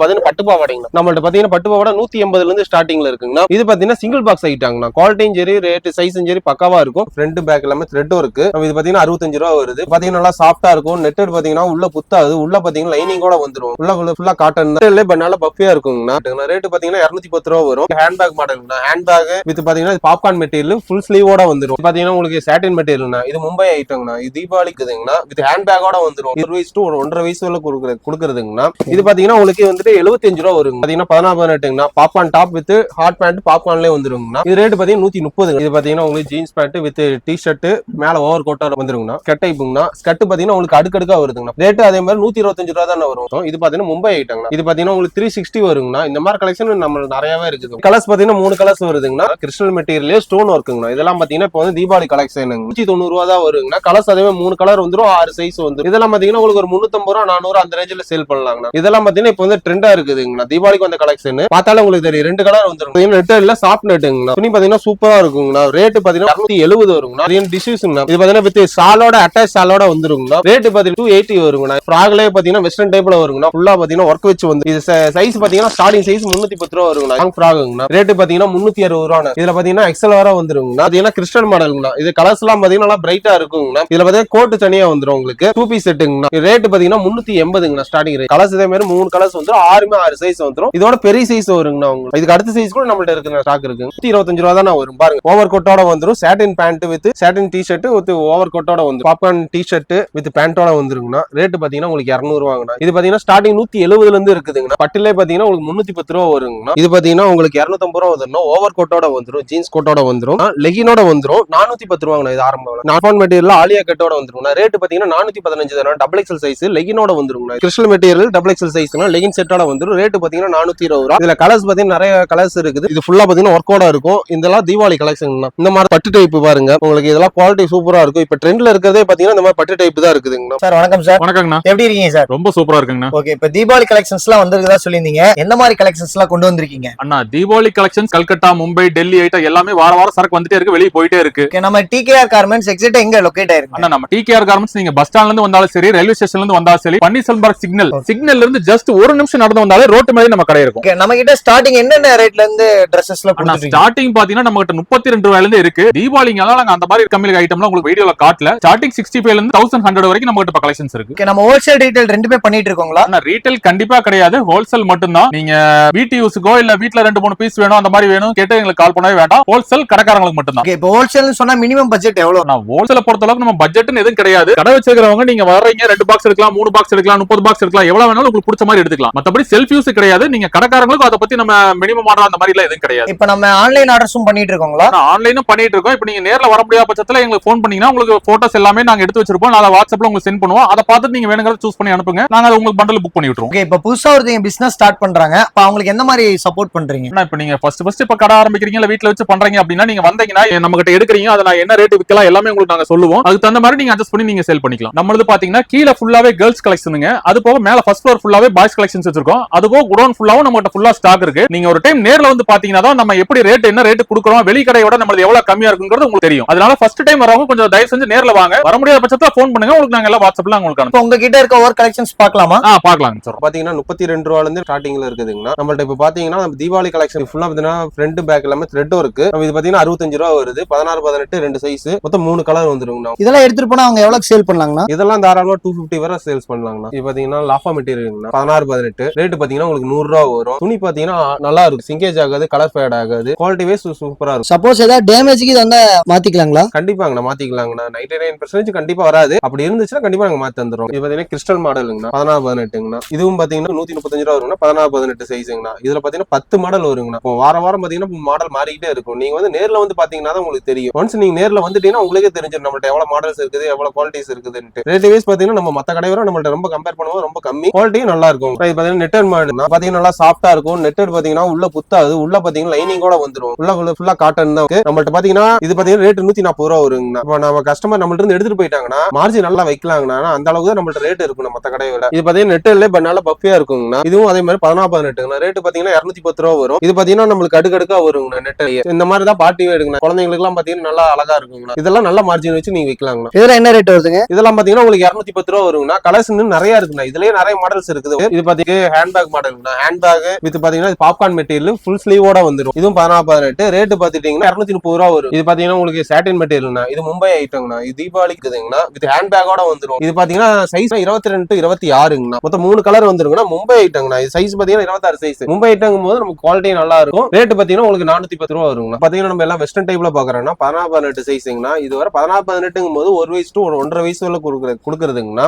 பாத்தீங்கன்னா பட்டு பாவாடைங்கண்ணா நம்மள்ட்ட பாத்தீங்கன்னா பட்டு பாவாடை நூத்தி எண்பதுல இருந்து ஸ்டார்டிங்ல இருக்குங்கண்ணா. இது பாத்தீங்கன்னா சிங்கிள் பாக்ஸ் ஐட்டாங்கண்ணா குவாலிட்டியும் சரி ரேட் சைஸும் சரி பக்காவா இருக்கும். ஃப்ரண்ட் பேக் எல்லாமே த்ரெட்டும் இருக்கு. நம்ம இது பாத்தீங்கன்னா அறுபத்தஞ்சு ரூபா வருது. பாத்தீங்கன்னா நல்லா சாஃப்டா இருக்கும். நெட்டட் பாத்தீங்கன்னா உள்ள புத்தாது. உள்ள பாத்தீங்கன்னா லைனிங் கூட வந்துரும். உள்ள ஃபுல்லா காட்டன் பட் நல்லா பஃபியா இருக்குங்கண்ணா. ரேட் பாத்தீங்கன்னா இருநூத்தி பத்து ரூபா வரும். ஹேண்ட் பேக் மாடல்ங்கண்ணா ஹேண்ட் பேக் வித் பாத்தீங்கன்னா பாப்கார்ன் மெட்டீரியல் ஃபுல் ஸ்லீவோட வந்துரும். பாத்தீங்கன்னா உங்களுக்கு சாட்டின் மெட்டீரியல்னா இது மும்பை ஐட்டம்னா இது தீபாவளிக்கு வித் ஹேண்ட் பேக்கோட வந்துரும். ஒரு வயசு டு ஒன்றரை வயசு வரை கொடுக்குறது கொடுக்குறதுங்கண்ணா. இது பாத்தீங்கன்னா உங்களுக்கு வந்துட்டு 75 ரூபா வருங்க. பாத்தீங்கன்னா பதினாறு பதினெட்டுங்கண்ணா. பாப்பான் டாப் வித் ஹாட் பேண்ட் பாப்கார்ன்லேயே வந்துருங்கண்ணா. இது ரேட் பாத்தீங்கன்னா நூத்தி முப்பது இது பாத்தீங்கன்னா உங்களுக்கு jeans pant with T shirt மேல ஓவர் கோட்டோட வந்துருங்கண்ணா. ஸ்கட் டைப்புங்கண்ணா ஸ்கட் பாத்தீங்கன்னா உங்களுக்கு அடுக்கடுக்கா வருதுங்கண்ணா. ரேட் அதே மாதிரி நூத்தி இருபத்தஞ்சு ரூபா தானே வரும். இது பாத்தீங்கன்னா மும்பை ஐட்டங்கண்ணா. இது பாத்தீங்கன்னா உங்களுக்கு த்ரீ சிக்ஸ்டி வருங்கண்ணா. இந்த மாதிரி கலெக்ஷன் நம்ம நிறையவே இருக்குது. கலர்ஸ் பாத்தீங்கன்னா மூணு கலர்ஸ் வருதுங்கண்ணா. கிறிஸ்டல் மெட்டீரியல் ஸ்டோன் ஒர்க்குங்கண்ணா இதெல்லாம் பாத்தீங்கன்னா இப்போ வந்து தீபாவளி கலெக்ஷன் நூத்தி தொண்ணூறு ரூபா தான் வருங்கண்ணா. கலர்ஸ் அதே மாதிரி மூணு கலர் வந்துரும் ஆறு சைஸ் வந்துரும். இதெல்லாம் பாத்தீங்கன்னா உங்களுக்கு ஒரு முன்னூத்தம்பது ரூபா நானூறு அந்த ரேஞ்சில் சேல் பண்ணலாங்கண்ணா. இதெல்லாம் பாத்தீங்கன்னா இப்போ வந்து ட்ரெண்டா இருக்குதுங்கண்ணா. தீபாவளிக்கு வந்த கலெக்ஷன் பார்த்தாலே உங்களுக்கு தெரியும். ரெண்டு கலர் வந்துரும் நெட் இல்ல சாஃப்ட் நெட்டுங்கண்ணா துணி பாத்தீங்கன்னா சூப்பரா இருக்குங்கண்ணா. ரேட்டு பாத்தீங்கன்னா இரநூத்தி எழுபது வருங்கண்ணா. இது டிஷ்யூஸ்ங்கண்ணா இது பாத்தீங்கன்னா வித் ஷாலோட அட்டாச் ஷாலோட வந்துருங்கண்ணா. ரேட்டு பாத்தீங்கன்னா டூ எயிட்டி வருங்கண்ணா. ஃப்ராக்லேயே பாத்தீங்கன்னா வெஸ்டர்ன் டைப்ல வருங்கண்ணா. ஃபுல்லா பாத்தீங்கன்னா ஒர்க் வச்சு வந்து இது சைஸ் பாத்தீங்கன்னா ஸ்டார்டிங் சைஸ் முன்னூத்தி பத்து ரூபா வருங்கண்ணா. லாங் ஃப்ராகுங்கண்ணா ரேட்டு பாத்தீங்கன்னா முன்னூத்தி அறுபது ரூபா இதுல பாத்தீங்கன்னா எக்ஸல் வர வந்துருங்கண்ணா. பாத்தீங்கன்னா கிறிஸ்டல் மாடலுங்கண்ணா இது கலர்ஸ் எல்லாம் பாத்தீங்கன்னா நல்லா பிரைட்டா இருக்குங்கண்ணா. இதுல பாத்தீங்கன்னா கோட்டு தனியா வந்துடும் உங்களுக்கு. டூ பீஸ் செட்டுங்கண்ணா ரேட்டு பாத்தீங்கன்னா முன்னூத்தி எண்பதுங்கண்ணா ஸ்டார்டிங் ரேட் கலர்ஸ் இதே மாதிரி மூணு கலர்ஸ் வந்து வந்துரும் ஆறுமே ஆறு சைஸ் வந்துரும். இதோட பெரிய சைஸ் வருங்கண்ணா உங்களுக்கு. இதுக்கு அடுத்த சைஸ் கூட நம்மள்ட்ட இருக்கு ஸ்டாக் இருக்கு நூத்தி இருபத்தஞ்சு ரூபா தான் வரும். பாருங்க ஓவர் கோட்டோட வந்துரும். Satin pant with satin T shirt with over கோட்டோட வந்துரும். பாப்கார்ன் டி ஷர்ட் வித் பேண்டோட வந்துருங்கண்ணா. ரேட்டு பாத்தீங்கன்னா உங்களுக்கு இரநூறு இது பாத்தீங்கன்னா ஸ்டார்டிங் நூத்தி எழுபதுல இருந்து இருக்குதுங்கண்ணா. பட்டிலே பாத்தீங்கன்னா உங்களுக்கு முன்னூத்தி பத்து ரூபா வருங்கண்ணா. இது பாத்தீங்கன்னா உங்களுக்கு இரநூத்தம்பது ரூபா வந்துடும் ஓவர் கோட்டோட வந்துடும் ஜீன்ஸ் கோட்டோட வந்துடும் லெகினோட வந்துடும் நானூத்தி பத்து ரூபாங்கண்ணா இது ஆரம்பம் நார்மல் மெட்டீரியல் ஆலியா கட்டோட வந்துடும் ரேட்டு பாத்தீங்கன்னா நானூத்தி பதினஞ்சு டபுள் எக்ஸல் சைஸ் லெகினோட வந்துருங்கண்ணா. கிறிஸ்டல் மெட்டீரியல் டபுள் எக்ஸல் சைஸ்னா லெகின் செட்டோட வந்துரும் ரேட் பாத்தீங்கன்னா நானூத்தி இருபது ரூபா. இதுல கலர்ஸ் பாத்தீங்கன்னா நிறைய கலர்ஸ் இருக்குது. இது ஃபுல்லா பாத்தீங்கன்னா ஒர்க்கோட இருக்கும். இதெல்லாம் தீபாவளி கலெக்ஷன் இந்த மாதிரி பட்டு டைப் பாருங்க. உங்களுக்கு இதெல்லாம் குவாலிட்டி சூப்பரா இருக்கும். இப்ப ட்ரெண்ட்ல இருக்கிறதே பாத்தீங்கன்னா இந்த மாதிரி பட்டு டைப் தான் இருக்குதுங்கண்ணா. சார் வணக்கம் சார். வணக்கங்கண்ணா. எப்படி இருக்கீங்க சார்? ரொம்ப சூப்பரா இருக்குங்கண்ணா. ஓகே இப்ப தீபாவளி கலெக்ஷன்ஸ் எல்லாம் வந்திருக்கதா சொல்லியிருந்தீங்க. எந்த மாதிரி கலெக்ஷன்ஸ் எல்லாம் கொண்டு வந்திருக்கீங்க? அண்ணா தீபாவளி கலெக்ஷன்ஸ் கல்கட்டா மும்பை டெல்லி ஐட்டம் எல்லாமே வார வாரம் சரக்கு வந்துட்டே இருக்கு. வெளியே போயிட்டே இருக்கு. நம்ம டிகேஆர் கார்மெண்ட்ஸ் எக்ஸிட் எங்க லொகேட் ஆயிருக்கு? அண்ணா நம்ம டிகேஆர் கார்மெண்ட்ஸ் நீங்க பஸ் ஸ்டாண்ட்ல இருந்து வந்தாலும் சரி ரயில்வே ஸ்டேஷன்ல இருந்து வந்தாலும் சரி பன்னீர்செல்வம் சிக்னல் சிக்னல்ல இருந்து ஜஸ்ட் ஒரு நிமிஷம் நடந்து வந்தாலே ரோட்டு மேலே நம்ம கடை இருக்கும். நம்ம கிட்ட ஸ்டார்டிங் என்னென்ன ரேட்ல இருந்து ட்ரெஸ்ஸஸ் ஸ்டார்டிங் பாத்தீங்கன்னா நம்ம கிட்ட முப்பத்தி ரெண்டு ரூபாயில இருந்து இருக்கு. தீபாவளிங்கெல்லாம் நாங்க அந்த மாதிரி கம்மி ஐட்டம்லாம் உங்களுக்கு வீடியோல காட்டல. ஸ்டார்டிங் சிக்ஸ்டி ஃபைவ்ல இருந்து தௌசண்ட் ஹண்ட்ரட் வரைக்கும் நம்ம கிட்ட கலெக்ஷன்ஸ் இருக்கு. நம்ம ஹோல்சேல் ரீட்டைல் ரெண்டுமே பண்ணிட்டு இருக்கோங்களா? ரீட்டைல் கண்டிப்பா கிடையாது. ஹோல்சேல் மட்டும்தான். நீங்க வீட்டு யூஸுக்கோ இல்ல வீட்ல ரெண்டு மூணு பீஸ் வேணும் அந்த மாதிரி வேணும் கேட்டு எங்களுக்கு கால் பண்ணவே வேண்டாம். ஹோல்சேல் கடைக்காரங்களுக்கு மட்டும்தான். ஓகே இப்போ ஹோல்சேல்னு சொன்னா மினிமம் பட்ஜெட் எவ்வளவு? நான் ஹோல்சேல பொறுத்த அளவுக்கு நம்ம பட்ஜெட்னு எதுவும் கிடையாது. கடை வச்சிருக்கிறவங்க நீங்க வர்றீங்க ரெண்டு பாக்ஸ் எடுக்கலாம் மூணு பாக்ஸ் எடுக்கலாம் முப்பது பாக்ஸ் எடுக்கலாம் எவ்வளவு வேணாலும் உங்களுக்கு பிடிச்ச மாதிரி எடுத்துக்கலாம். மத்தபடி செல்ஃப் யூஸ் கிடையாது. நீங்க கடைக்காரங்களுக்கும் அதை பத்தி நம்ம மினிமம் ஆர்டர் அந்த மாதிரி எல்லாம் எதுவும் கிடையாது. இப்போ நம்ம ஆன்லைன் ஆர்டர்ஸும் பண்ணிட்டு இருக்கோங்களா? ஆன்லைனும் பண்ணிட்டு இருக்கோம். இப்போ நீங்க நேர்ல வர முடியாத பட்சத்துல எங்களுக்கு ஃபோன் பண்ணீங்கன்னா உங்களுக்கு போட்டோஸ் எல்லாமே நாங்க எடுத்து வச்சிருப்போம். நான் வாட்ஸ்அப்ல உங்களுக்கு சென்ட் பண்ணுவோம். அதை பார்த்துட்டு நீங்க வேணுங்கிறத சூஸ் பண்ணி அனுப்புங்க. நாங்க அதை உங்களுக்கு பண்டல் புக் பண்ணி விட்டுருவோம். ஓகே இப்போ புதுசா ஒருத்தங்க பிசினஸ் ஸ்டார்ட் பண்றாங்க. அப்ப அவங்களுக்கு எந்த மாதிரி சப்போர்ட் பண்றீங்க? இப்போ நீங்க ஃபர்ஸ்ட் ஃபர்ஸ்ட் இப்ப கடை ஆரம்பிக்கிறீங்க இல்ல வீட்ல வச்சு பண்றீங்க அப்படின்னா நீங்க வந்தீங்கன்னா நம்ம கிட்ட எடுக்கிறீங்க. அதை நான் என்ன ரேட் விற்கலாம் எல்லாமே உங்களுக்கு நாங்க சொல்லுவோம். அதுக்கு தகுந்த மாதிரி நீங்க அட்ஜஸ்ட் பண்ணி நீங்க சேல் பண்ணிக்கலாம். நம்மளது பாத்தீங்கன்னா கீழே ஃபுல்லாவே கேர்ள்ஸ் கலெக்ஷனுங்க அது போக மேல ஃபர்ஸ்ட் ஃபுல்லாவே பாய்ஸ் கலெக்ஷன்ஸ் வச்சிருக்கோம். அது போக குடோன் ஃபுல்லாவும் நம்ம ஃபுல்லா ஸ்டாக் இருக்கு. நீங்க ஒரு டைம் நேர்ல வந்து பாத்தீங்கன்னா தான் நம்ம எப்படி ரேட் என்ன ரேட் கொடுக்குறோம் வெளி கடையோட நம்மளது எவ்வளவு கம்மியா இருக்குங்கிறது உங்களுக்கு தெரியும். அதனால ஃபர்ஸ்ட் டைம் வரவங்க கொஞ்சம் தயவு செஞ்சு நேர்ல வாங்க. வர முடியாத பட்சத்துல ஃபோன் பண்ணுங்க. உங்களுக்கு நாங்க எல்லாம் வாட்ஸ்அப்ல உங்களுக்கு இப்போ உங்ககிட்ட இருக்க ஒர்க் கலெக்ஷன்ஸ் பார்க்கலாமா? ஆ பாக்கலாங்க சார் பாத்தீங்கன்னா முப்பத்தி ரெண்டு ரூபால இருந்து ஸ்டார்டிங்ல இருக்குதுங்கண்ணா நம்மள்ட்ட இப்ப பாத்தீங்கன்னா நம்ம தீபாவளி கலெக்ஷன் ஃபுல்லா பாத்தீங்கன்னா ஃப்ரண்ட் பேக் எல்லாமே த்ரெட்டும் இருக்கு. நம்ம இது பாத்தீங்கன்னா அறுபத்தஞ்சு ரூபா வருது. பதினாறு பதினெட்டு ரெண்டு சைஸ் மொத்தம் மூணு கலர் வந்துருங்கண்ணா. இதெல்லாம் எடுத்துட்டு போனா அவங்க எவ்வளவு சேல் பண்ணலாங்கண்ணா? இதெல்லாம் தாராளமா டூ பிப்டி வரை சேல்ஸ் பண்ணலாங்கண்ணா. இது பாத்தீங்கன்னா லாஃபா மெட்டீரியல் பதினாறு பதினெட்டு. ரேட் பாத்தீங்கன்னா உங்களுக்கு நூறு ரூபா வரும். துணி பாத்தீங்கன்னா நல்லா இருக்கும். சிங்கேஜ் ஆகாது கலர் ஃபேட் ஆகாது. குவாலிட்டி வைஸ் சூப்பரா இருக்கும். சப்போஸ் ஏதாவது டேமேஜ்க்கு இது வந்தா மாத்திக்கலாங்களா? கண்டிப்பாங்கண்ணா மாத்திக்கலாங்கண்ணா. நைன்டி நைன் பர்சன்டேஜ் கண்டிப்பா வராது. அப்படி இருந்துச்சுன்னா கண்டிப்பா நாங்க மாத்தி தந்துரும் இது பாத்தீங்கன்னா கிறிஸ்டல் மாடலுங்கண்ணா பதினாறு பதினெட்டுங்கண்ணா. இதுவும் பாத்தீங்கன்னா நூத்தி முப்பத்தஞ்சு ரூபா வருங்கண்ணா. பதினாறு பதினெட்டு சைஸுங்கண்ணா இதுல பாத்தீங்கன்னா பத்து மாடல் வருங்கண்ணா. இப்போ வாரம் வாரம் பாத்தீங்கன்னா மாடல் மாறிக்கிட்டே இருக்கும். நீங்க வந்து நேர்ல வந்து பாத்தீங்கன்னா தான் உங்களுக்கு தெரியும். ஒன்ஸ் நீங்க நேர்ல வந்துட்டீங்கன்னா உங்களுக்கே தெரிஞ்சிடும் நம்மள்ட்ட எவ்வளவு மாடல்ஸ் இருக்குது எவ்வளவு குவாலிட்டிஸ் இருக்குதுன்ட்டு. ரேட் வைஸ் பாத்தீங்கன்னா நம்ம மத்த கடை வரை நம்மள்ட்ட ரொம்ப கம்பேர் பண்ணும்போது ரொம்ப கம்மி. குவாலிட்டியும் நல்லா இருக்கும். பாத்தீங்கன்னா நெட்டர் மாடல் பாத்தீங்கன்னா நல்லா சாஃப்டா இருக்கும். நெட்டர் பாத்தீங்கன்னா உள்ள புத்தாது. உள்ள பாத்தீங்கன்னா லைனிங் கூட வந்துரும். உள்ள ஃபுல்லா காட்டன் தான். நம்மள்ட்ட பாத்தீங்கன்னா இது பாத்தீங்கன்னா ரேட் நூத்தி நாற்பது ரூபா வருங்கண்ணா. இப்போ நம்ம கஸ்டமர் நம்மள்ட்ட இருந்து எடுத்துட்டு போயிட்டாங்கன்னா மார்ஜின் நல்லா வைக்கலாங்கண்ணா. அந்த அளவுக்கு தான் நம்மள்ட்ட ரேட் இருக்கும் மத்த கடையை விட. இது பாத்தீங்கன்னா நெட்டர்ல இப்ப நல்லா பஃபியா இருக்குங்கண்ணா. இதுவும் அதே மாதிரி பதினாறு பதினெட்டுங்கண்ணா ரேட் பாத்தீங்கன்னா இருநூத்தி பத்து ரூபா வரும். இது பாத்தீங்கன்னா நம்மளுக்கு அடுக்கடுக்கா வருங்கண்ணா நெட்டையே இந்த மாதிரி தான் பார்ட்டி எடுங்கண்ணா. குழந்தைங்களுக்கு எல்லாம் பாத்தீங்கன்னா நல்லா அழகா இருக்குங்கண்ணா. இதெல்லாம் நல்ல மார்ஜின் வச்சு நீங்க விற்கலாங்கண்ணா இதுல என்ன ரேட் வருதுங்க? இதெல்லாம் பாத்தீங்கன்னா உங்களுக்கு இருநூத்தி பத்து ரூபா வருங்கண்ணா. கலர்ஸ் நிறைய இருக்குண்ணா. இதுலயே நிறைய மாடல்ஸ் இருக்குது. இது பாத்தீங்கன்னா ஹேண்ட்பேக் மாடலுங்கண்ணா ஹேண்ட்பேக் வித் பாத்தீங்கன்னா பாப்கார்ன் மெட்டீரியல் ஃபுல் ஸ்லீவோட வந்துரும். இதுவும் பதினாறு பதினெட்டு. ரேட்டு பாத்துட்டீங்கன்னா இருநூத்தி முப்பது ரூபா வரும். இது பாத்தீங்கன்னா உங்களுக்கு சாட்டின் மெட்டீரியல்னா இது மும்பை ஐட்டங்கண்ணா இது தீபாவளிக்கு இருக்குதுங்கண்ணா வித் ஹேண்ட்பேக்கோட வந்துரும். இது பாத்தீங்கன்னா சைஸ் இருபத்தி ரெண்டு இருபத்தி ஆறுங்கண்ணா. மொத்தம் மூணு கலர் வந்துருங்கண்ணா மும்பை ஐட்டங்கண்ணா இது சைஸ் பாத்தீங்கன்னா இருபத்தாறு சைஸ் மும்பை ஐட்டங்கும் போது நமக்கு குவாலிட்டி நல்லா இருக்கும். ரேட்டு பாத்தீங்கன்னா உங்களுக்கு நானூத்தி பத்து ரூபா வருங்கண்ணா. பாத்தீங்கன்னா நம்ம எல்லாம் வெஸ்டர்ன் டைப்ல பாக்குறோம்னா பதினாறு பதினெட்டு சைஸுங்கண்ணா இது வர பதினாறு பதினெட்டுங்கும் போது ஒரு வயசு டு ஒன்றரை வயசு வரை கொடுக்குறது கொடுக்குறதுங்கண்ணா.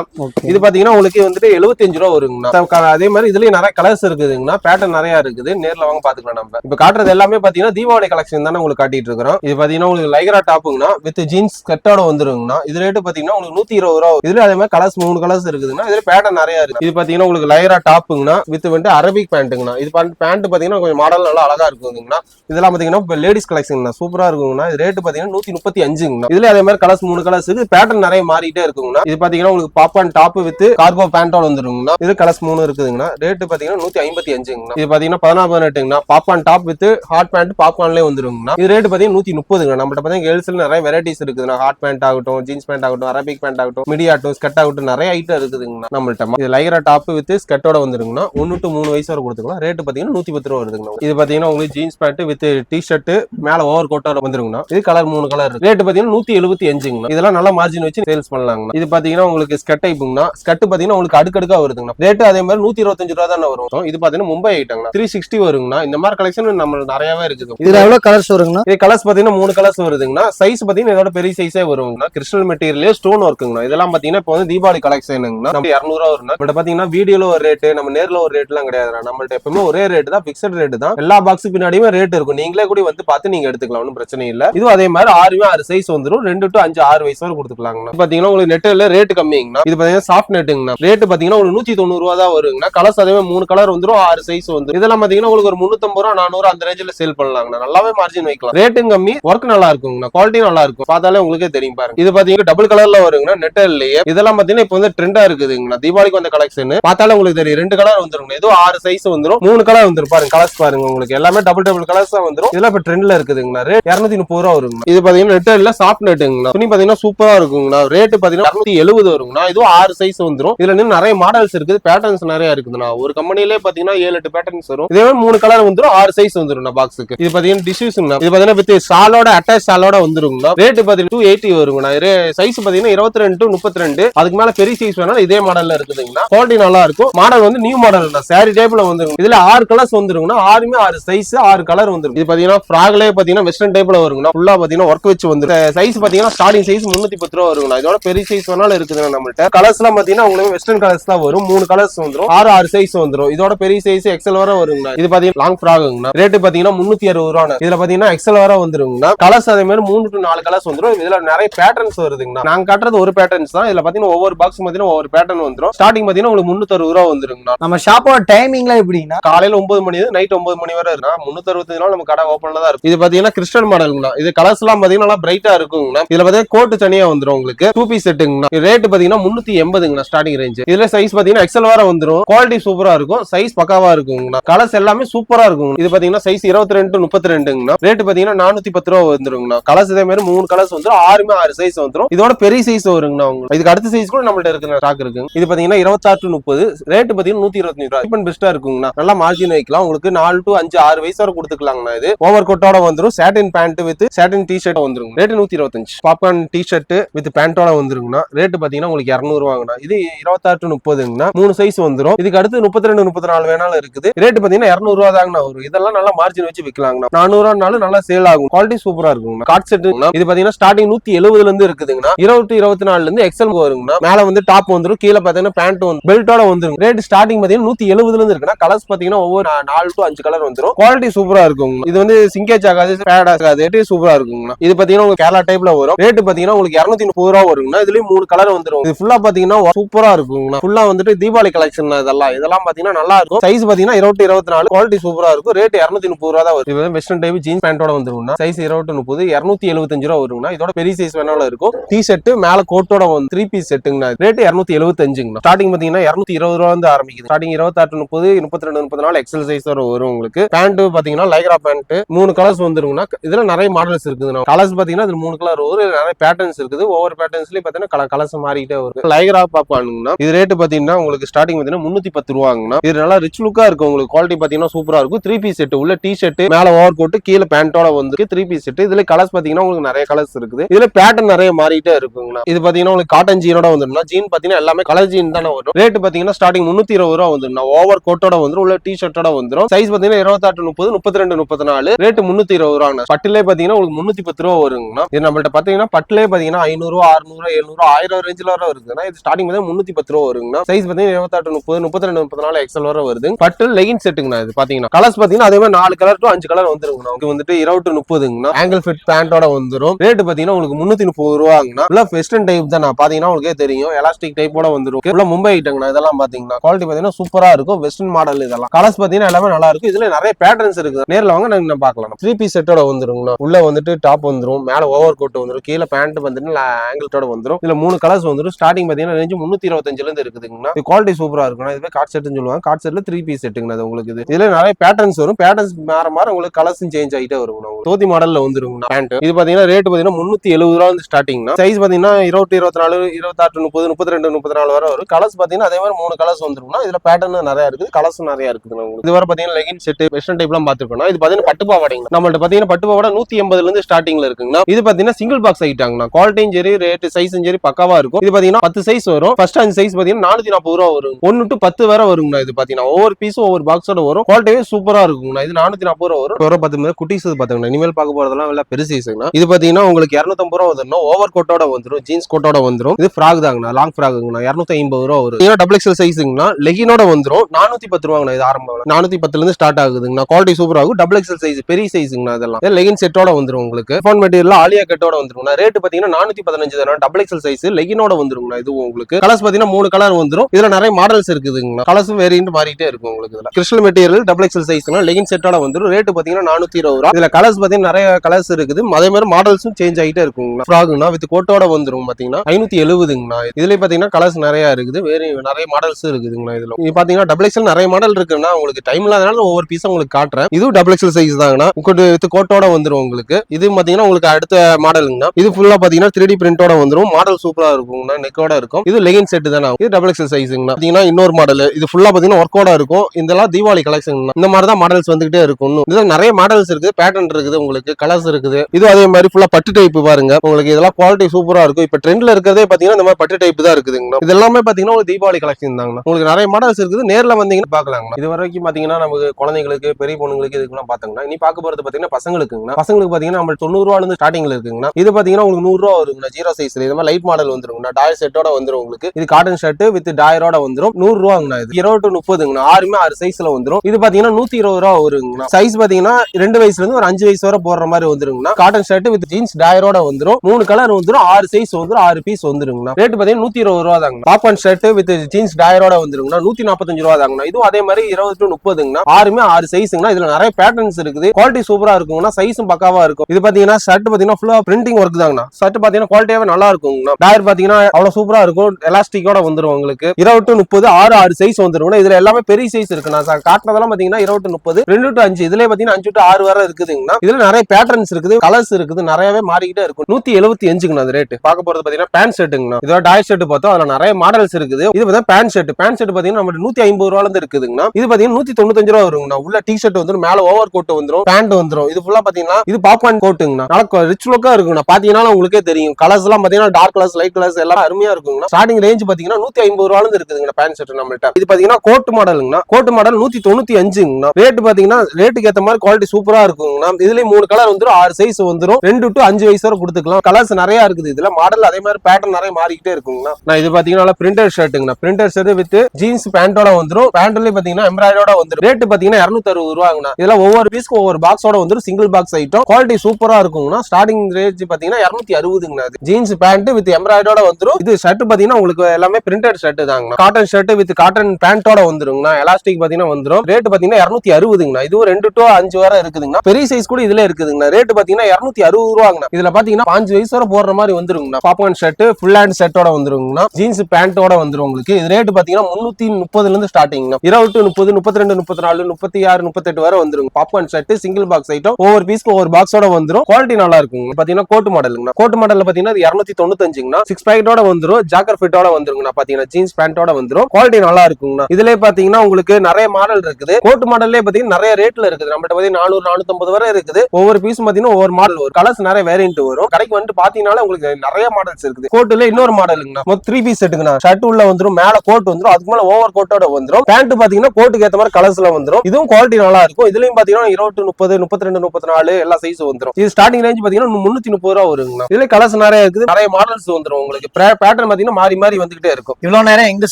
இது பாத்தீங்கன்னா உங்களுக்கு வந்துட்டு 75 ரூபா வருங்கண்ணா. அதே மாதிரி இதுலயும் நிறைய கலர்ஸ் இருக்குதுங்கண்ணா. பேட்டர்ன் நிறைய இருக்குது. நேர்ல வாங்க பாத்துக்கலாம் நம்ம. இப்ப காட்டுறது எல்லாமே பாத்தீங்கன்னா தீபாவளி கலெக்ஷன் தானே உங்களுக்கு காட்டிட்டு இருக்கிறோம். இது பாத்தீங்கன்னா உங்களுக்கு லைக்ரா டாப்புங்கண்ணா வித் ஜீன்ஸ் கட்டோட வந்துருங்கன்னா இது ரேட்டு பாத்தீங்கன்னா உங்களுக்கு நூத்தி இருபது ரூபா இதுல அதே மாதிரி கலர்ஸ் மூணு கலர்ஸ் இருக்குதுன்னா இதுல பேட்டர்ன் நிறைய இருக்கு. இது பாத்தீங்கன்னா உங்களுக்கு லைக்ரா டாப்புங்கண்ணா வித் வந்துட்டு அரபிக் பேண்ட்டுங்கண்ணா இது பேண்ட் பாத்தீங்கன்னா கொஞ்சம் மாடல் நல்லா அழகா இருக்குதுங்கண்ணா. இதெல்லாம் பாத்தீங்கன்னா இப்போ லேடிஸ் கலெக்ஷன் சூப்பரா இருக்குங்கண்ணா. இது ரேட்டு பாத்தீங்கன்னா நூத்தி முப்பத்தி அஞ்சுங்கண்ணா. இதுல அதே மாதிரி கலர்ஸ் மூணு கலர்ஸ் இருக்கு பேட்டர்ன் நிறைய மாறிட்டே இருக்குங்கண்ணா. இது பாத்தீங்கன்னா உங்களுக்கு பாப்பான் டாப் வித் கார்போ பேண்டோட வந்துருங்கண்ணா. இது கலர்ஸ் மூணு இருக்குதுங்கண்ணா. ரேட்டு பாத்தீங்கன்னா நூத்தி ஐம்பத்தி அஞ்சுங்கண்ணா. இது பாத்தீங்கன்னா பதினாறு பதினெட்டுங்கண்ணா. பாப்பான் டாப் வித் ஹாட் பேண்ட் பாப்கார்ன்லேயே வந்துருங்கண்ணா. இது ரேட்டு பாத்தீங்கன்னா நூத்தி முப்பதுங்க நம்மகிட்ட பாத்தீங்கன்னா கேர்ள்ஸ்ல நிறைய வெரைட்டிஸ் இருக்குதுண்ணா. ஹாட் பேண்ட் ஆகட்டும் ஜீன்ஸ் பேண்ட் ஆகட்டும் அரபிக் பேண்ட் ஆகட்டும் மிடி ஆகட்டும் ஸ்கட் ஆகட்டும் நிறைய ஐட்டம் இருக்குதுங்கண்ணா நம்மள்ட்ட. இது லைகரா டாப் வித் ஸ்கட்டோட வந்துருங்கண்ணா. ஒன்னு டு மூணு வயசு வரை கொடுத்துக்கலாம். ரேட்டு பாத்தீங்கன்னா நூத்தி பத்து ரூபா வருதுங்கண்ணா. இது பாத்தீங்கன்னா உங்களுக்கு jeans pant with T shirt மேல ஓவர் கோட்டோட வந்துருங்கண்ணா. இது கலர் மூணு கலர் ரேட்டு பாத்தீங்கன்னா நூத்தி எழுபத்தி அஞ்சுங்கண்ணா. இதெல்லாம் நல்ல மார்ஜின் வச்சு சேல்ஸ் பண்ணலாங்கண்ணா. இது பாத்தீங்கன்னா உங்களுக்கு ஸ்கட் டைப்புங்கண்ணா ஸ்கட் பாத்தீங்கன்னா உங்களுக்கு அடுக்கடுக்கா வருதுங்கண்ணா. ரேட்டு அதே மாதிரி நூத்தி இருபத்தஞ்சு ரூபா தானே வரும் இது பாத்தீங்கன்னா மும்பை ஐட்டங்கண்ணா த்ரீ சிக்ஸ்டி வருங்கண்ணா. இந்த மாதிரி கலெக்ஷன் நம்ம நிறையவே இருக்குது. இதுல எவ்வளவு கலர்ஸ் வருங்கண்ணா? இது கலர்ஸ் பாத்தீங்கன்னா மூணு கலர்ஸ் வருதுங்கண்ணா. சைஸ் பாத்தீங்கன்னா இதோட பெரிய சைஸே வருங்கண்ணா. கிறிஸ்டல் மெட்டீரியல் ஸ்டோன் ஒர்க்குங்கண்ணா இதெல்லாம் பாத்தீங்கன்னா இப்போ வந்து தீபாவளி கலெக்ஷனுங்கண்ணா நம்ம இரநூறுவா வரும்னா பட் பாத்தீங்கன்னா வீடியோல ஒரு ரேட்டு நம்ம நேர்ல ஒரு ரேட்லாம் கிடையாது நம்மள்ட்ட எப்பவுமே ஒரே ரேட் தான் பிக்சட் ரேட் தான். எல்லா பாக்ஸ் பின்னாடியுமே ரேட் இருக்கும். நீங்களே கூட வந்து பார்த்து நீங்க எடுத்துக்கலாம். ஒன்றும் பிரச்சனை இல்ல. இதுவும் அதே மாதிரி ஆறுமே ஆறு சைஸ் வந்துரும். ரெண்டு டு அஞ்சு ஆறு வயசு வரை கொடுத்துக்கலாங்கண்ணா. பாத்தீங்கன்னா உங்களுக்கு நெட்டில் ரேட் கம்மிங்கண்ணா. இது பாத்தீங்கன்னா சாஃப்ட் நெட்டுங்கண்ணா ரேட் பாத்தீங்கன்னா உங்களுக்கு நூத்தி தொண்ணூறு ரூபா தான் வருங்கண்ணா கலர்ஸ் அதே மாதிரி மூணு கலர் வந்துடும் ஆறு சைஸ் வந்து இதெல்லாம் பாத்தீங்கன்னா உங்களுக்கு ஒரு முன்னூத்தம்பது ரூபா நானூறு அந்த ரேஞ்சில் சேல் பண்ணலாங்கண்ணா. நல்லாவே மார்ஜின் வைக்கலாம். ரேட்டும் கம்மி ஒர்க் நல்லா இருக்குங்கண்ணா. குவாலிட்டி நல்லா இருக்கும். பார்த்தாலே உங்களுக்கே தெரியும் பாருங்க. இது பாத்தீங்கன்னா டபுள் கலர்ல வருங்கண்ணா நெட்டல்லையே இதெல்லாம் பாத்தீங்கன்னா இப்போ வந்து ட்ரெண்டா இருக்குதுங்கண்ணா. தீபாவளிக்கு வந்த கலெக்ஷன் பார்த்தாலே உங்களுக்கு தெரியும். ரெண்டு கலர் வந்துடும் ஏதோ ஆறு சைஸ் வந்துடும் மூணு கலர் வந்துடும் பாருங்க. கலர்ஸ் பாருங்க உங்களுக்கு. எல்லாமே டபுள் டபுள் கலர்ஸ் தான் வந்துடும் இதெல்லாம் இப்போ ட்ரெண்ட்ல இருக்குதுங்கண்ணா. ரேட் இரநூத்தி முப்பது ரூபா வருங்க இது பாத்தீங்கன்னா நெட்டல்ல சாஃப்ட் நெட்டுங்கண்ணா துணி பாத்தீங்கன்னா சூப்பரா இருக்குங்கண்ணா. ரேட் பாத்தீங்கன்னா இரநூத்தி எழுபது வருங்கண்ணா. இதுவும் ஆறு சைஸ் வந்துடும் இதுல இன்னும் நிறைய மாடல்ஸ் இருக்குது. பேட்டர்ன்ஸ் நிறைய இருக்குதுண்ணா ஒரு கம்பெனிலே பாத்தீங்கன்னா ஏழு எட்டு பேட்டர்ன்ஸ் வரும். இதே மூணு கலர் வந்துரும். ஆறு சைஸ் வந்துரும் பாக்ஸுக்கு இது பாத்தீங்கன்னா டிஷ்யூஸ்ங்கண்ணா இது பாத்தீங்கன்னா வித் ஷாலோட அட்டாச் ஷாலோட வந்துருங்கண்ணா. ரேட் பாத்தீங்கன்னா டூ எயிட்டி வருங்கண்ணா. சைஸ் பாத்தீங்கன்னா இருபத்தி ரெண்டு டு முப்பத்தி ரெண்டு அதுக்கு மேல பெரிய சைஸ் வேணாலும் இதே மாடல்ல இருக்குதுங்கண்ணா. குவாலிட்டி நல்லா இருக்கும். மாடல் வந்து நியூ மாடல் சாரி டைப்ல வந்துரும் இதுல ஆறு கலர்ஸ் வந்துருங்கன்னா ஆறுமே ஆறு சைஸ் ஆறு கலர் வந்துரும் இது பாத்தீங்கன்னா ஃப்ராக்லேயே பாத்தீங்கன்னா வெஸ்டர்ன் டைப்ல வருங்கண்ணா. ஃபுல்லா பாத்தீங்கன்னா ஒர்க் வச்சு வந்துரும். சைஸ் பாத்தீங்கன்னா ஸ்டார்டிங் சைஸ் முன்னூத்தி பத்து ரூபா வருங்கண்ணா. இதோட பெரிய சைஸ் வேணாலும் இருக்குதுண்ணா நம்மள்ட்ட. கலர்ஸ் எல்லாம் பாத்தீங்கன்னா உங்களுக்கு வெஸ்டர்ன் கலர்ஸ் தான் வரும். மூணு கலர்ஸ் வந்துரும். ஆறு ஆறு சைஸ் வந்துரும். இதோட பெரிய சைஸ் எக்ஸல் வர வருங்கண்ணா. இது பாத்தீங்கன்னா லாங் ஃப்ராகுங்கண்ணா ரேட்டு பாத்தீங்கன்னா முன்னூத்தி அறுபது ரூபா இதுல பாத்தீங்கன்னா எக்ஸல் வர வந்துருங்கண்ணா. கலர்ஸ் அதே மாதிரி மூணு டு நாலு கலர்ஸ் வந்துரும். இதுல நிறைய பேட்டர்ன்ஸ் வருதுங்கண்ணா. நாங்க காட்டுறது ஒரு பேட்டர்ன்ஸ் தான். இதுல பாத்தீங்கன்னா ஒவ்வொரு பாக்ஸ் பாத்தீங்கன்னா ஒவ்வொரு பேட்டர்ன் வந்துரும். ஸ்டார்டிங் பாத்தீங்கன்னா உங்களுக்கு முன்னூத்தி அறுபது ரூபா வந்துருங்கண்ணா. நம்ம ஷாப்போட டைமிங்லாம் எப்படின்னா காலையில ஒன்பது மணி நைட் ஒன்பது மணி வரை இருக்கா முன்னூத்தி அறுபத்தஞ்சு நாள் நம்ம கடை ஓப்பன்ல தான் இருக்கும். இது பாத்தீங்கன்னா கிறிஸ்டல் மாடலுங்கண்ணா இது கலர்ஸ் எல்லாம் பாத்தீங்கன்னா நல்லா பிரைட்டா இருக்குங்கண்ணா. இதுல பாத்தீங்கன்னா கோட்டு தனியா வந்துரும் உங்களுக்கு. டூ பீஸ் செட்டுங்கண்ணா ரேட் பாத்தீங்கன்னா முன்னூத்தி எண்பதுங்கண்ணா ஸ்டார்டிங் ரேஞ்ச் இதுல சைஸ் பாத்தீங்கன்னா எக்ஸல் வர வந்துரும். குவாலிட்டி சூப்பரா இருக்கும். சைஸ் பக்காவா இருக்குங்கண்ணா. கலர்ஸ் எல்லாமே சூப்பரா இருக்கும் இது பாத்தீங்கன்னா சைஸ் இருபத்தி ரெண்டு முப்பத்தி ரெண்டுங்கண்ணா ரேட் பாத்தீங்கன்னா நானூத்தி பத்து ரூபா வந்துருங்கண்ணா. கலர்ஸ் இதே மாதிரி மூணு கலர்ஸ் வந்துடும் ஆறுமே ஆறு சைஸ் வந்துரும். இதோட பெரிய சைஸ் வருங்கண்ணா உங்களுக்கு. இதுக்கு அடுத்த சைஸ் கூட நம்மள்ட்ட இருக்கு ஸ்டாக் இருக்கு. இது பாத்தீங்கன்னா இருபத்தாறு டு முப்பது. ரேட் பாத்தீங்கன்னா நூத்தி இருபத்தி ரூபா. இப்போ பெஸ்டா இருக்குங்கண்ணா. நல்லா மார்ஜின் வைக்கலாம். உங்களுக்கு நாலு டு அஞ்சு ஆறு வயசு வரை கொடுத்துக்கலாங்கண்ணா இது. ஓவர் கோட்டோட வந்துடும் satin pant with satin T shirt வந்துருங்க ரேட் நூத்தி இருபத்தஞ்சு. பாப்கார்ன் டி ஷர்ட் வித் பேண்டோட வந்துருங்கண்ணா. ரேட் பாத்தீங்கன்னா உங்களுக்கு இரநூறுவாங்கண்ணா. இது இருபத்தாறு டு முப்பதுங்கண்ணா. மூணு சைஸ் வந்துடும் இதுக்கு அடுத்து முப்பத்தி ரெண்டு முப்பத்தி நாலு வேணாலும் இருக்குது. ரேட் பாத்தீங்கன்னா இரநூறு ரூபா தாங்கண்ணா வரும். இதெல்லாம் நல்லா மார்ஜின் வச்சு விற்கலாங்கண்ணா நானூறுவானாலும் நல்லா சேல் ஆகும். குவாலிட்டி சூப்பரா இருக்கும் காட் செட் இது பாத்தீங்கன்னா ஸ்டார்டிங் நூத்தி எழுபதுல இருந்து இருக்குதுங்கண்ணா. இருபத்தி இருபத்தி நாலுல இருந்து எக்ஸல் வருங்கண்ணா. மேல வந்து டாப் வந்துடும் கீழே பாத்தீங்கன்னா பேண்ட் வந்து பெல்ட்டோட வந்துரும். ரேட் ஸ்டார்டிங் பாத்தீங்கன்னா நூத்தி எழுபதுல இருந்து இருக்குன்னா கலர்ஸ் பாத்தீங்கன்னா ஒவ்வொரு நாலு டு அஞ்சு கலர் வந்துரும். குவாலிட்டி சூப்பரா இருக்கும் இது வந்து சிங்கேஜ் ஆகாது பேட் ஆகாது. சூப்பரா இருக்குங்கண்ணா. இது பாத்தீங்கன்னா உங்களுக்கு கேரளா டைப்ல வரும். ரேட் பாத்தீங்கன்னா உங்களுக்கு இருநூத்தி முப்பது ரூபா வருங்கண்ணா. இதுலயும் மூணு கலர் வந்துரும். இது ஃபுல்லா பாத்தீங்கன்னா சூப்பரா இருக்குங்கண்ணா. ஃபுல்லா வந்துட்டு தீபாவளி கலெக்ஷன் இதெல்லாம் இதெல்லாம் பாத்தீங்கன்னா நல்லா இருக்கும். சைஸ் பாத்தீங்கன்னா இருபத்தி இருபத்தி நாலு. குவாலிட்டி சூப்பரா இருக்கும். ரேட் இருநூத்தி முப்பது ரூபா தான் வரும். இது வெஸ்டர்ன் டைப் ஜீன்ஸ் பேண்டோட வந்துருங்கண்ணா சைஸ் இருபத்தி முப்பது இருநூத்தி எழுபத்தஞ்சு ரூபா வருங்கண்ணா இதோட பெரிய சைஸ் வேணாலும் இருக்கும். டி ஷர்ட் மேல கோட்டோட வந்து த்ரீ பீஸ் செட்டுங்கண்ணா ரேட் இருநூத்தி எழுபத்தஞ்சுங்கண்ணா ஸ்டார்டிங் பாத்தீங்கன்னா இருநூத்தி இருபது ரூபா வந்து ஆரம்பிக்குது. ஸ்டார்டிங் இருபத்தாறு முப்பது முப்பத்தி ரெண்டு முப்பத்தி நாலு எக்ஸல் சைஸ் வரும் உங்களுக்கு. பேண்ட் பாத்தீங்கன்னா லைக்ரா பேண்ட் மூணு கலர்ஸ் வந்துருங்கண்ணா இதுல நிறைய மாடல்ஸ் இருக்குதுண்ணா கலர்ஸ் பாத்தீங்கன்னா இதுல மூணு கலர் வரும். நிறைய பேட்டர்ன்ஸ் இருக்குது. ஒவ்வொரு பேட்டர்ன்ஸ்லயும் பாத்தீங்கன்னா கலர்ஸ் மாறிக்கிட்டே வரும். லைக்ரா பாப்பானுங்கண்ணா இது ரேட் பாத்தீங்கன்னா உங்களுக்கு ஸ்டார்டிங் பாத்தீங்கன்னா முன்னூத்தி பத்து ரூபாங்கண்ணா இது நல்லா ரிச் லுக்கா இருக்கும் உங்களுக்கு. குவாலிட்டி பாத்தீங்கன்னா சூப்பரா இருக்கும். த்ரீ பீஸ் செட் உள்ள டி ஷர்ட் மேல ஓவர் கோட் கீழே பேண்டோட வந்து த்ரீ பீஸ் செட் இதுல கலர்ஸ் பாத்தீங்கன்னா உங்களுக்கு நிறைய கலர்ஸ் இருக்குது. இதுல பேட்டர்ன் நிறைய மாறிட்டே இருக்குங்கண்ணா இது பாத்தீங்கன்னா உங்களுக்கு காட்டன் ஜீனோட வந்துடும் ஜீன் பாத்தீங்கன்னா எல்லாமே கலர் ஜீன் தானே வரும். ரேட் பாத்தீங்கன்னா ஸ்டார்டிங் முன்னூத்தி இருபது ரூபா வந்துடும் ஓவர் கோட்டோட வந்துரும். உள்ள டி ஷர்ட்டோட வந்துரும். சைஸ் பாத்தீங்கன்னா இருபத்தாட்டு முப்பது முப்பத்தி ரெண்டு முப்பத்தி நாலு ரேட் முன்னூத்தி இருபது ரூபா பட்டிலே பாத்தீங்கன்னா உங்களுக்கு முன்னூத்தி பத்து ரூபா வருங்கண்ணா. இது நம்மள்ட்ட பாத்தீங்கன்னா பட்டிலே பாத்தீங்கன்னா ஐநூறு அறுநூறு எழுநூறு ஆயிரம் ரேஞ்சில் வர இருக்குன்னா இது ஸ்டார்டிங் பாத்தீங்கன்னா முன்னூத்தி பத்து ரூபா வருங்கண்ணா. சைஸ் பாத்தீங்கன்னா இருபத்தாட்டு முப்பது முப்பத்தி ரெண்டு முப்பத்தி நாலு எக்ஸல் வர வருது. பட்டு லெகின் செட்டுங்கண்ணா இது பாத்தீங்கன்னா. கலர்ஸ் பாத்தீங்கன்னா அதே மாதிரி நாலு கலர் டு அஞ்சு கலர் வந்துருங்கண்ணா. இது வந்துட்டு இருபது முப்பதுங்கண்ணா. ஆங்கிள் ஃபிட் பேண்டோட வந்துரும். ரேட் பாத்தீங்கன்னா உங்களுக்கு முன்னூத்தி முப்பது ரூபாங்கண்ணா. ஃபுல்லா வெஸ்டர்ன் டைப் தான் பாத்தீங்கன்னா உங்களுக்கே தெரியும். எலாஸ்டிக் டைப்போட வந்துரும். உள்ள மும்பை ஐட்டங்கண்ணா இதெல்லாம் பாத்தீங்கன்னா. குவாலிட்டி பாத்தீங்கன்னா சூப்பரா இருக்கும். வெஸ்டர்ன் மாடல் இதெல்லாம். கலர்ஸ் பாத்தீங்கன்னா எல்லாமே நல்லா இருக்கும். இதுல நிறைய பேட்டர்ன்ஸ் இருக்கு நேரில் வாங்க நாங்க பார்க்கலாம். த்ரீ பீஸ் செட்டோட வந்துருங்கண்ணா. உள்ள வந்துட்டு டாப் வந்துரும். மேல ஓவர் கோட் வந்துரும். கீழே பேண்ட் வந்துட்டு ஆங்கிள்டோட வந்துரும். இதுல மூணு கலர்ஸ் வந்துரும். ஸ்டார்டிங் பாத்தீங்கன்னா ரேஞ்சு முன்னூத்தி இருபத்தஞ்சுல இருந்து இருக்குதுங்கண்ணா. இது குவாலிட்டி சூப்பரா இருக்கும் இதுவே காட் செட்னு சொல்லுவாங்க. காட் செட்ல த்ரீ பீஸ் செட்டுங்கண்ணா உங்களுக்கு இது. இதுல நிறைய பேட்டர்ன்ஸ் வரும். பேட்டர்ன்ஸ் மாற மாற உங்களுக்கு கலர்ஸும் சேஞ்ச் ஆகிட்டே வரும் தோதி மாடல்ல வந்துருங்கண்ணா பேண்ட் இது பாத்தீங்கன்னா ரேட் பாத்தீங்கன்னா முன்னூத்தி எழுபது ரூபா வந்து ஸ்டார்டிங்னா சைஸ் பாத்தீங்கன்னா இருபத்தி இருபத்தி நாலு இருபத்தாறு முப்பது முப்பத்தி ரெண்டு முப்பத்தி நாலு வரை வரும். கலர்ஸ் பாத்தீங்கன்னா அதே மாதிரி மூணு கலர்ஸ் வந்துருக்கும்னா இதுல பேட்டர்ன் நிறைய இருக்குது. கலர்ஸும் நிறைய இருக்குது உங்களுக்கு. இது வரை பாத்தீங்கன்னா லெகின் செட் வெஸ்டர்ன் டைப்லாம் பாத்துருக்கோம் இது பாத்தீங்கன்னா பட்டு பாவாடைங்க. நம்மள்ட்ட பாத்தீங்கன்னா பட்டு பாவாடை நூத்தி எண்பதுல இருந்து ஸ்டார்டிங்ல இருக்குங்கண்ணா இது பாத்தீங்கன்னா சிங்கிள் பாக்ஸ் ஆகிட்டாங்கண்ணா குவாலிட்டியும் சரி ரேட் சைஸும் சரி பக்காவா இருக்கும். இது பாத்தீங்கன்னா பத்து சைஸ் வரும். ஃபர்ஸ்ட் அஞ்சு சைஸ் பாத்தீங்கன்னா நானூத்தி நாற்பது ரூபா வரும். ஒன்னு டு பத்து வேற வருங்கண்ணா. இது பாத்தீங்கன்னா ஒவ்வொரு பீஸும் ஒவ்வொரு பாக்ஸோட வரும். குவாலிட்டியே சூப்பரா இருக்குங்கண்ணா. இது நானூத்தி நாற்பது ரூபா வரும். ஒரு பத்து குட்டிஸ் பாத்துக்கணும் இனிமேல் பார்க்க போறதெல்லாம் எல்லாம் பெருசு சைஸ்ங்கண்ணா இது பாத்தீங்கன்னா உங்களுக்கு இரநூத்தம்பது ரூபா வந்துடும் ஓவர் கோட்டோட வந்துடும் ஜீன்ஸ் கோட்டோட வந்துடும் இது ஃப்ராக் தாங்கண்ணா. லாங் ஃப்ராக்குங்கண்ணா இரநூத்தி ஐம்பது ரூபா வரும். டபுள் எக்ஸல் சைஸுங்கண்ணா லெகினோட வந்துடும் நானூத்தி பத்து ரூபாங்கண்ணா இது ஆரம்பம் நானூத்தி பத்துல இருந்து ஸ்டார்ட் ஆகுதுங்கண்ணா. குவாலிட்டி சூப்பர் ஆகும். டபுள் எக்ஸல் சைஸ் பெரிய சைஸுங்கண்ணா இதெல்லாம். லெகின் செட்டோட வந்துடும் உங்களுக்கு. ஃபோன் மெட்டீரியல் ஆலியா கட்டோட வந்துருங்கண்ணா ரேட் பாத்தீங்கன்னா நானூத்தி பதினஞ்சு தானே டபுள் எக்ஸல் சைஸ் லெகினோட வந்துருங்கண்ணா. இதுவும் உங்களுக்கு. கலர்ஸ் பாத்தீங்கன்னா மூணு கலர் வந்துடும் இதுல நிறைய மாடல்ஸ் பாத்தீங்கன்னா கலர்ஸும் வேரியன்ட் மாறிட்டே இருக்கும் உங்களுக்கு இதுல. கிறிஸ்டல் மெட்டீரியல் டபுள் எக்ஸல் சைஸ்னா லெகின் செட்டோட வந்துடும் ரேட்டு பாத்தீங்கன்னா நானூத்தி இருபது ரூபா. இதுல கலர்ஸ் பாத்தீங்கன்னா நிறைய கலர்ஸ் இருக்குது. அதே மாதிரி மாடல்ஸும் சேஞ்ச் ஆகிட்டே இருக்கும் ஃப்ராகுங்கண்ணா வித் கோட்டோட வந்துரும் பாத்தீங்கன்னா ஐநூத்தி எழுபதுங்கண்ணா. இதுல பாத்தீங்கன்னா கலர்ஸ் நிறைய இருக்குது. வேற நிறைய மாடல்ஸ் இருக்குதுங்கண்ணா இதுல. நீங்க பாத்தீங்கன்னா டபுள் எக்ஸல் நிறைய மாடல் இருக்குன்னா உங்களுக்கு டைம் இல்லாதனால ஒவ்வொரு பீஸ் உங்களுக்கு காட்டுறேன். இதுவும் டபுள் எக்ஸல் சைஸ் தாங்கண்ணா. வித் கோட்டோட வந்துரும் உங்களுக்கு. இது பாத்தீங்கன்னா உங்களுக்கு அடுத்த மாடலுங்கண்ணா இது ஃபுல்லா பாத்தீங்கன்னா த்ரீ டி பிரிண்டோட வந்துரும். மாடல் சூப்பரா இருக்குங்கண்ணா. நெக்கோட இருக்கும். இது லெகின் செட் தானே. இது டபுள் எக்ஸல் சைஸுங்கண்ணா பாத்தீங்கன்னா இன்னொரு மாடல் இது ஃபுல்லா பாத்தீங்கன்னா ஒர்க்கோட இருக்கும். இதெல்லாம் தீபாவளி கலெக்ஷன் இந்த மாதிரி தான் மாடல்ஸ் வந்துகிட்டே இருக்கும். இன்னும். இதுல நிறைய மாடல்ஸ் இருக்குது. பேட்டர்ன் இருக்குது உங்களுக்கு கலர்ஸ் இருக்குது. இது அதே மாதிரி ஃபுல்லா பட்டு டைப் பாருங்க. உங்களுக்கு இதெல்லாம் குவாலிட்டி சூப்பரா இருக்கும். இப்ப ட்ரெண்ட்ல இருக்கிறதே பாத்தீங்கன்னா இந்த மாதிரி பட்டு டைப் தான் இருக்குதுங்கண்ணா. இது எல்லாமே பாத்தீங்கன்னா உங்களுக்கு தீபாவளி கலெக்ஷன் தாங்கண்ணா. உங்களுக்கு நிறைய மாடல்ஸ் இருக்குது. நேர்ல வந்தீங்கன்னா பார்க்கலாங்கண்ணா. இது வரைக்கும் பாத்தீங்கன்னா நமக்கு குழந்தைங்களுக்கு பெரிய பொண்ணுங்களுக்கு இதுக்கெல்லாம் பாத்தீங்கன்னா இனி பார்க்க போறது பாத்தீங்கன்னா பசங்களுக்குங்கண்ணா. பசங்களுக்கு பாத்தீங்கன்னா நம்ம தொண்ணூறு ரூபால இருந்து ஸ்டார்டிங்ல இருக்குங்கண்ணா. இது பாத்தீங்கன்னா உங்களுக்கு நூறு ரூபா வருங்கண்ணா ஜீரோ சைஸ்ல இது மாதிரி லைட் மாடல் வந்துருங்கண்ணா. டாயர் செட்டோட வந்துரும் உங்களுக்கு. இது காட்டன் ஷர்ட் வித் டாயரோட வந்துரும். நூறுரூவாங்கண்ணா இது இருபது டு முப்பதுங்கண்ணா. ஆறுமே ஆறு சைஸ்ல வந்துரும். இது பாத்தீங்கன்னா நூத்தி இருபது ரூபா வருங்கண்ணா. சைஸ் பாத்தீங்கன்னா ரெண்டு வயசுல இருந்து ஒரு அஞ்சு வயசு வரை போடுற மாதிரி வந்துருங்கண்ணா. காட்டன் ஷர்ட் வித் ஜீன்ஸ் டயரோட வந்துரும். மூணு கலர் வந்துடும் ஆறு சைஸ் வந்துரும். ஆறு பீஸ் வந்துருங்கண்ணா. ரேட் பாத்தீங்கன்னா நூத்தி இருபது ரூபா தாங்க பாப்பான் ஷர்ட் வித் ஜீன்ஸ் டயரோட வந்துருங்கண்ணா. நூத்தி நாற்பத்தஞ்சு ரூபா தாங்கண்ணா. இதுவும் அதே மாதிரி இருபது டு முப்பதுங்கண்ணா. ஆறுமே ஆறு சைஸுங்கண்ணா இதுல நிறைய பேட்டர்ன்ஸ் இருக்குது. குவாலிட்டி சூப்பரா இருக்குங்கண்ணா. சைஸும் பக்காவா இருக்கும். இது பாத்தீங்கன்னா ஷர்ட் பாத்தீங்கன்னா ஃபுல்லா பிரிண்டிங் ஒர்க் தாங்கண்ணா. ஷர்ட் பாத்தீங்கன்னா குவாலிட்டியாவே நல்லா இருக்குங்கண்ணா. டயர் பாத்தீங்கன்னா அவ்வளவு சூப்பரா இருக்கும். எலாஸ்டிக்கோட வந்துடும் உங்களுக்கு. இருபது டு முப்பது ஆறு ஆறு சைஸ் வந்துருங்கண்ணா இதுல எல்லாமே பெரிய சைஸ் இருக்கு. நான் காட்டினதெல்லாம் பாத்தீங்கன்னா இருபது முப்பது ரெண்டு டு அஞ்சு இதுல பாத்தீங்கன்னா அஞ்சு டு ஆறு வரை இருக்குதுங்கண்ணா. இதுல நிறைய பேட்டர்ன்ஸ் இருக்குது கலர்ஸ் இருக்குது நிறையவே மாறிக்கிட்டே இருக்கும். நூத்தி எழுபத்தி அஞ்சுங்கண்ணா அது ரேட் பார்க்க போறது பாத்தீங்கன்னா பேண்ட் ஷர்ட்டுங்கண்ணா இதோட டாய் ஷர்ட் பார்த்தோம் அதுல நிறைய மாடல்ஸ் இருக்குது. இது பார்த்தா பேண்ட் ஷர்ட் பேண்ட் ஷர்ட் பாத்தீங்கன்னா நம்ம நூத்தி ஐம்பது ரூபால இருந்து இருக்குதுங்கண்ணா. இது பாத்தீங்கன்னா நூத்தி தொண்ணூத்தஞ்சு ரூபா வருங்கண்ணா. உள்ள டி ஷர்ட் வந்துடும் மேல ஓவர் கோட் வந்துடும் பேண்ட் வந்துடும் இது ஃபுல்லா பாத்தீங்கன்னா இது பாப்கார்ன் கோட்டுங்கண்ணா நல்லா ரிச் லுக்கா இருக்குங்கண்ணா. பாத்தீங்கன்னா உங்களுக்கே தெரியும். கலர்ஸ் எல்லாம் பாத்தீங்கன்னா டார்க் கலர்ஸ் லைட் கலர்ஸ் எல்லாம் அருமையா இருக்குங்கண்ணா. ஸ்டார்டிங் ரேஞ்ச் பாத்தீங்கன்னா நூத்தி ஐம்பது ரூபால இருந்து இருக்குதுங்க பேண்ட் ஷர்ட் நம்மள்ட்ட. இது பாத்தீங்கன்னா கோட் மாடலுங்கண்ணா கோட் மாடல் நூத்தி தொண்ணூத்தி அஞ்சுங்கண்ணா ரேட்டு பாத்தீங்கன்னா ரேட்டுக்கு ஏத்த மாதிரி குவாலிட்டி சூப்பரா இருக்குங்கண்ணா. இதுலயும் மூணு கலர் வந்துடும் ஆறு சைஸ் வந்துடும் ரெண்டு டு அஞ்சு வயசு வரை கொடுத்துக்கலாம். கலர்ஸ் நிறைய இருக்குது. இதுல மாடல் அதே மாதிரி பேட்டர்ன் நிறைய மாறிக்கிட்டே இருக்குங்கண்ணா. நான் இது பாத்தீங்கன்னா பிரிண்டர் ஷர்ட்டுங்கண்ணா பிரிண்டர் ஷர்ட் வித் ஜீன்ஸ் பேண்டோட வந்துரும். பேண்ட்லயும் பாத்தீங்கன்னா எம்பிராய்டோட வந்துடும் ரேட்டு பாத்தீங்கன்னா இருநூத்தி அறுபது ரூபாங்கண்ணா. இதெல்லாம் ஒவ்வொரு பீஸ்க்கு ஒவ்வொரு பாக்ஸோட வந்துடும் சிங்கிள் பாக்ஸ் ஐட்டம் குவாலிட்டி சூப்பரா இருக்குங்கண்ணா. ஸ்டார்டிங் ரேட் பாத்தீங்கன்னா இருநூத்தி அறுபதுங்கண்ணா ஜீன்ஸ் பேண்ட் வித் எம்ப்ராய்டரோட வந்துரும். இது ஷர்ட் பாத்தீங்கன்னா உங்களுக்கு எல்லாமே பிரிண்டட் ஷர்ட் தாங்கண்ணா காட்டன் ஷர்ட் வித் காட்டன் பேண்டோட வந்துருங்கண்ணா. எலாஸ்டிக் பாத்தீங்கன்னா வந்துடும் ரேட் பாத்தீங்கன்னா இருநூத்தி அறுபதுங்கண்ணா. இதுவும் ரெண்டு டு அஞ்சு வரை இருக்குதுங்கண்ணா. பெரிய சைஸ் கூட இதுல இருக்குதுங்கண்ணா. ரேட் பாத்தீங்கன்னா இருநூத்தி அறுபது ரூபாங்கண்ணா. இதுல பாத்தீங்கன்னா பாஞ்சு வயசு வரை போடுற மாதிரி வந்துருங்கண்ணா. பாப்பான் ஷர்ட் ஃபுல் ஹேண்ட் ஷர்ட்டோட வந்துருங்கண்ணா. ஜீன்ஸ் பேண்டோட வந்துரும் உங்களுக்கு. இது ரேட் பாத்தீங்கன்னா முன்னூத்தி முப்பதுல இருந்து ஸ்டார்டிங்ண்ணா இருபது டு முப்பது முப்பத்தி ரெண்டு முப்பத்தி நாலு முப்பத்தி ஆறு முப்பத்தெட்டு வரை வந்துருங்க popcorn shirt single box item ஒவ்வொரு பீஸ்க்கு ஒவ்வொரு பாக்ஸோட வந்துரும். குவாலிட்டி நல்லா இருக்குங்க பாத்தீங்கன்னா கோட் மாடலுங்கண்ணா கோட் மாடல்ல பாத்தீங்கன்னா இருநூத்தி தொண்ணூத்தஞ்சுங்கண்ணா. சிக்ஸ் பேக்கெட்டோட வந்துரும். ஜாக்கர் ஃபிட்டோட வந்துருங்கண்ணா. பாத்தீங்கன்னா ஜீன்ஸ் பேண்டோட வந்துரும். குவாலிட்டி நல்லா இருக்குங்கண்ணா. இதுல பாத்தீங்கன்னா உங்களுக்கு நிறைய மாடல் இருக்குது. கோட் மாடல்லே பாத்தீங்கன்னா நிறைய ரேட்ல இருக்குது. நம்மகிட்ட பாத்தீங்கன்னா நானூறு நானூத்தம்பது வரை இருக்குது. ஒவ்வொரு பீஸ் பாத்தீங்கன்னா ஒவ்வொரு மாடல் ஒரு கலர்ஸ் நிறைய வேரியன்ட் வரும். கடைக்கு வந்துட்டு பாத்தீங்கன்னா உங்களுக்கு நிறைய மாடல்ஸ் இருக்குது. கோட்டுல இன்னொரு மாடலுங்கண்ணா மொத்தம் த்ரீ பீஸ் செட்டுங்கண்ணா ஷர்ட் உள்ள வந்துடும் மேல கோட் வந்துரும் அதுக்கு மேல ஓவர் கோட்டோட வந்துரும். பேண்ட் பாத்தீங்கன்னா கோட்டுக்கு ஏத்த மாதிரி கலர்ஸ்ல வந்துடும் இதுவும் குவாலிட்டி நல்லா இருக்கும். இதுலயும் பாத்தீங்கன்னா இருபத்தி முப்பது முப்பத்தி ரெண்டு முப்பத்தி நாலு எல்லா சைஸ் வந்துரும். இது ஸ்டார்டிங் ரேஞ்ச் பாத்தீங்கன்னா முன்னூத்தி முப்பது ரூபா வருங்கண்ணா. இதுல கலர்ஸ் நிறைய இருக்குது. நிறைய மாடல்ஸ் வந்துடும் உங்களுக்கு. பேட்டர்ன் பாத்தீங்கன்னா மாறி மாறி வந்துகிட்டே இருக்கும். இவ்வளவு நேரம் எங்க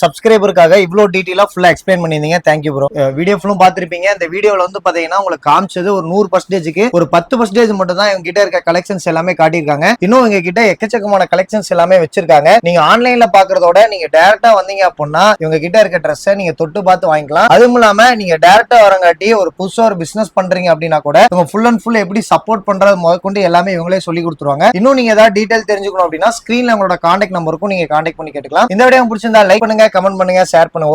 சப்ஸ்கிரைபருக்காக இவ்வளவு டீட்டெயிலாக ஃபுல்லா எக்ஸ்பிளைன் பண்ணிருந்தீங்க தேங்க்யூ ப்ரோ வீடியோ ஃபுல்லும் பார்த்துருப்பீங்க. இந்த வீடியோவில் வந்து பாத்தீங்கன்னா உங்களுக்கு காமிச்சது ஒரு நூறு பர்சன்டேஜ்க்கு ஒரு பத்து பர்சன்டேஜ் மட்டும் தான் இவங்க கிட்ட இருக்க கலெக்ஷன்ஸ் எல்லாமே காட்டியிருக்காங்க. இன்னும் இவங்க கிட்ட எக்கச்சக்கமான கலெக்ஷன்ஸ் எல்லாமே வச்சிருக்காங்க. நீங்க ஆன்லைன்ல பாக்குறதோட நீங்க டேரக்டா வந்தீங்க அப்படின்னா இவங்க கிட்ட இருக்க ட்ரெஸ்ஸை நீங்க தொட்டு பார்த்து வாங்கிக்கலாம். அதுவும் இல்லாம நீங்க டேரக்டா வரங்காட்டி ஒரு புதுசா ஒரு பிசினஸ் பண்றீங்க அப்படின்னா கூட இவங்க ஃபுல் அண்ட் ஃபுல் எப்படி சப்போர்ட் பண்றது முதற்கொண்டு எல்லாமே இவங்களே சொல்லி கொடுத்துருவாங்க. இன்னும் நீங்க ஏதாவது டீடைல் தெரிஞ்சுக்கணும் அப்படின்னா ஸ்கிரீன்ல உங்களோட கான்டாக்ட் நம்பருக்கும் நீங்க கான்டாக்ட் பண்ணி கேட்டுக்கலாம். இந்த விட பிடிச்சிருந்தா லைக் பண்ணுங்க கமெண்ட் பண்ணுங்க ஷேர் பண்ணுங்க.